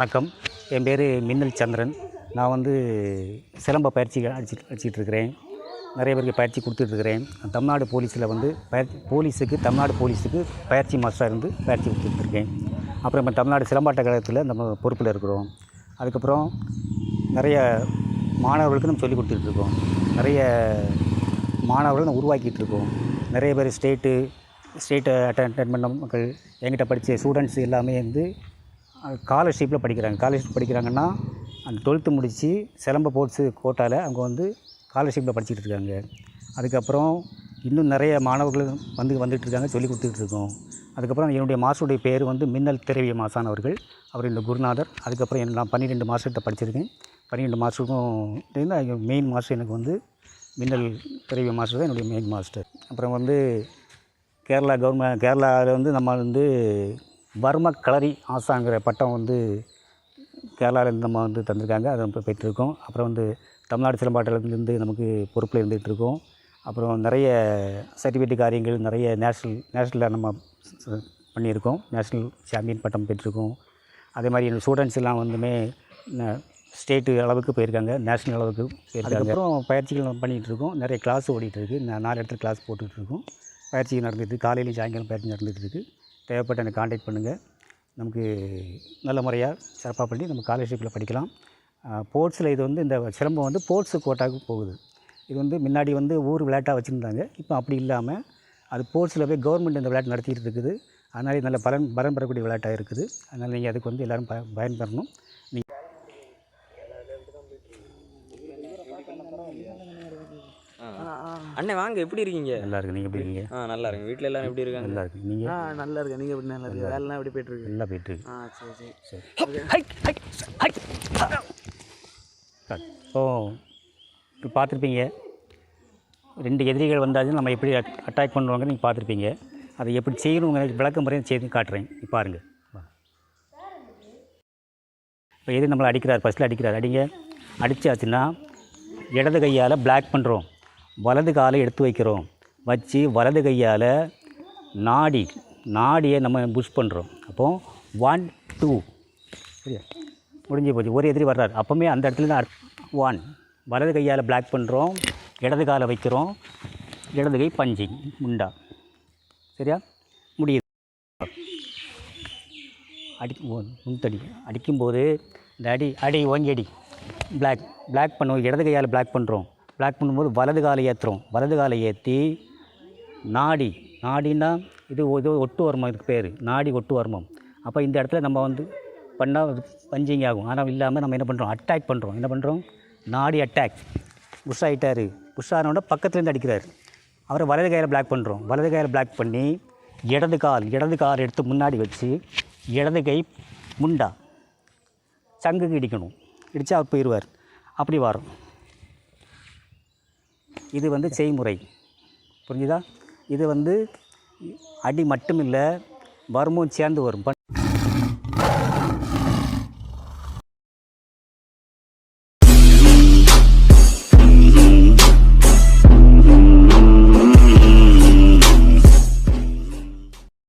வணக்கம். என் பேர் மின்னல் சந்திரன். நான் வந்து சிலம்ப பயிற்சி அடிச்சு அடிச்சிட்டு இருக்கிறேன் நிறைய பேருக்கு பயிற்சி கொடுத்துட்ருக்கிறேன் தமிழ்நாடு போலீஸில் வந்து பயிற்சி போலீஸுக்கு தமிழ்நாடு போலீஸுக்கு பயிற்சி மாஸ்டராக இருந்து பயிற்சி கொடுத்துட்ருக்கேன் அப்புறம் நம்ம தமிழ்நாடு சிலம்பாட்ட கழகத்தில் நம்ம பொறுப்பில் இருக்கிறோம். அதுக்கப்புறம் நிறைய மாணவர்களுக்கு நம்ம சொல்லிக் கொடுத்துட்ருக்கோம் நிறைய மாணவர்கள் நம்ம உருவாக்கிட்டு இருக்கோம் நிறைய பேர் ஸ்டேட்டு ஸ்டேட்டு அட்டன் அட்டன் பண்ண மக்கள் எங்கிட்ட படித்த ஸ்டூடெண்ட்ஸ் எல்லாமே வந்து ஸ்காலர்ஷிப்பில் படிக்கிறாங்க. ஸ்காலர்ஷிப் படிக்கிறாங்கன்னா அந்த டுவெல்த்து முடித்து சிலம்ப போர்ட்ஸு கோட்டாவில் அவங்க வந்து ஸ்காலர்ஷிப்பில் படிச்சுட்டு இருக்காங்க. அதுக்கப்புறம் இன்னும் நிறைய மாணவர்கள் வந்து வந்துட்டு இருக்காங்க சொல்லி கொடுத்துட்டு இருக்கோம். அதுக்கப்புறம் என்னுடைய மாஸ்டருடைய பேர் வந்து மின்னல் திரவிய மாசான் அவர்கள். அவர் இந்த குருநாதர். அதுக்கப்புறம் என்ன நான் பன்னிரெண்டு மாஸ்டர்கிட்ட படிச்சிருக்கேன். பன்னிரெண்டு மாஸ்டருக்கும் மெயின் மாஸ்டர் எனக்கு வந்து மின்னல் திரவிய மாஸ்டர் தான் என்னுடைய மெயின் மாஸ்டர் அப்புறம் வந்து கேரளா கவர்மெண்ட் கேரளாவில் வந்து நம்ம வந்து வர்ம களரி ஆசாங்கிற பட்டம் வந்து கேரளாவிலேருந்து நம்ம வந்து தந்திருக்காங்க. அதை நம்ம பெற்றிருக்கோம். அப்புறம் வந்து தமிழ்நாடு சிலம்பாட்டிலேருந்து நமக்கு பொறுப்பில் இருந்துகிட்டு இருக்கோம் அப்புறம் நிறைய சர்டிஃபிகேட் காரியங்கள் நிறைய நேஷ்னல் நேஷ்னலில் நம்ம பண்ணியிருக்கோம். நேஷ்னல் சாம்பியன் பட்டம் பெற்றிருக்கோம். அதே மாதிரி ஸ்டூடெண்ட்ஸ் எல்லாம் வந்துமே ஸ்டேட்டு அளவுக்கு போயிருக்காங்க. நேஷ்னல் அளவுக்கு போயிருக்காங்க. அப்புறம் பயிற்சிகள் நம்ம பண்ணிகிட்டு இருக்கோம் நிறைய கிளாஸ் ஓடிட்டுருக்கு நான் நாலு இடத்துல கிளாஸ் போட்டுட்டு இருக்கோம் பயிற்சி நடந்துகிட்டு காலையிலையும் சாயங்காலம் பயிற்சி நடந்துட்டு தேவைப்பட்ட எனக்கு காண்டாக்ட் பண்ணுங்கள் நமக்கு நல்ல முறையாக சிறப்பாக பண்ணி நம்ம ஸ்காலர்ஷிப்பில் படிக்கலாம். ஸ்போர்ட்ஸில் இது வந்து இந்த சிலம்பம் வந்து ஸ்போர்ட்ஸு கோட்டாவுக்கு போகுது. இது வந்து முன்னாடி வந்து ஊர் விளையாட்டாக வச்சுருந்தாங்க. இப்போ அப்படி இல்லாமல் அது ஸ்போர்ட்ஸில் போய் கவர்மெண்ட் இந்த விளையாட்டு நடத்திட்டு இருக்குது. அதனால் நல்ல பலன் பலன் பெறக்கூடிய விளையாட்டாக இருக்குது. அதனால் நீங்கள் அதுக்கு வந்து எல்லோரும் ப பயன்பெறணும் நீங்கள் அண்ணே வாங்க எப்படி இருக்கீங்க? நல்லா இருக்கு நீங்கள் எப்படி இருக்கீங்க? ஆ நல்லா இருக்கு வீட்டில் எல்லாரும் எப்படி இருக்காங்க? நல்லா இருக்கு நீங்கள் ஆ நல்லா இருக்கு நீங்கள் எப்படி நல்லா இருக்கு வேலைலாம் எப்படி போயிட்டு இருக்கு நல்லா போயிட்டு இருக்கு. ஆ சரி சரி. சரி. ஓ இப்போ பார்த்துருப்பீங்க. ரெண்டு எதிரிகள் வந்தாலும் நம்ம எப்படி அட்டாக் பண்ணுவாங்க நீங்கள் பார்த்துருப்பீங்க. அதை எப்படி செய்யணுங்கிற விளக்க முறையை செய்து காட்டுறேன். இப்போ பாருங்கள் இப்போ எது நம்மளை அடிக்கிறார் ஃபஸ்ட்டில் அடிக்கிறார். அடிங்க. அடித்தாச்சுன்னா இடது கையால் பிளாக் பண்ணுறோம் வலது காலை எடுத்து வைக்கிறோம். வச்சு வலது கையால் நாடி நாடியை நம்ம புஷ் பண்ணுறோம் அப்போது ஒன் டூ சரியா? முடிஞ்சு போச்சு. ஒரு எதிரி வர்றாரு. அப்போவுமே அந்த இடத்துல தான் ஒன் வலது கையால் பிளாக் பண்ணுறோம் இடது காலை வைக்கிறோம். இடது கை பஞ்சிங் முண்டா. சரியா? முடியுது. அடி முன்தடி அடிக்கும்போது இந்த அடி அடி ஓங்கி அடி. பிளாக் பிளாக் பண்ணுவோம். இடது கையால் பிளாக் பண்ணுறோம் பிளாக் பண்ணும்போது வலது காலை ஏற்றுறோம் வலது காலை ஏற்றி நாடி. நாடின்னா இது இது ஒட்டு வர்மம் இதுக்கு பேர். நாடி ஒட்டு வர்மம் அப்போ இந்த இடத்துல நம்ம வந்து பண்ணால் பஞ்சிங் ஆகும். ஆனால் இல்லாமல் நம்ம என்ன பண்ணுறோம் அட்டாக் பண்ணுறோம் என்ன பண்ணுறோம் நாடி அட்டாக் புஷ் ஆகிட்டார் புஷ் ஆனோட பக்கத்துலேருந்து அடிக்கிறார். அவரை வலது கையில் பிளாக் பண்ணுறோம் வலது கையில் பிளாக் பண்ணி இடது கால் இடது கால் எடுத்து முன்னாடி வச்சு இடது கை முண்டா. சங்குக்கு இடிக்கணும். இடித்தா அவர் போயிடுவார் அப்படி வரும். இது வந்து செய்முறை. புரிஞ்சுதா? இது வந்து அடி மட்டும் இல்லை வருமும் சேர்ந்து வரும்.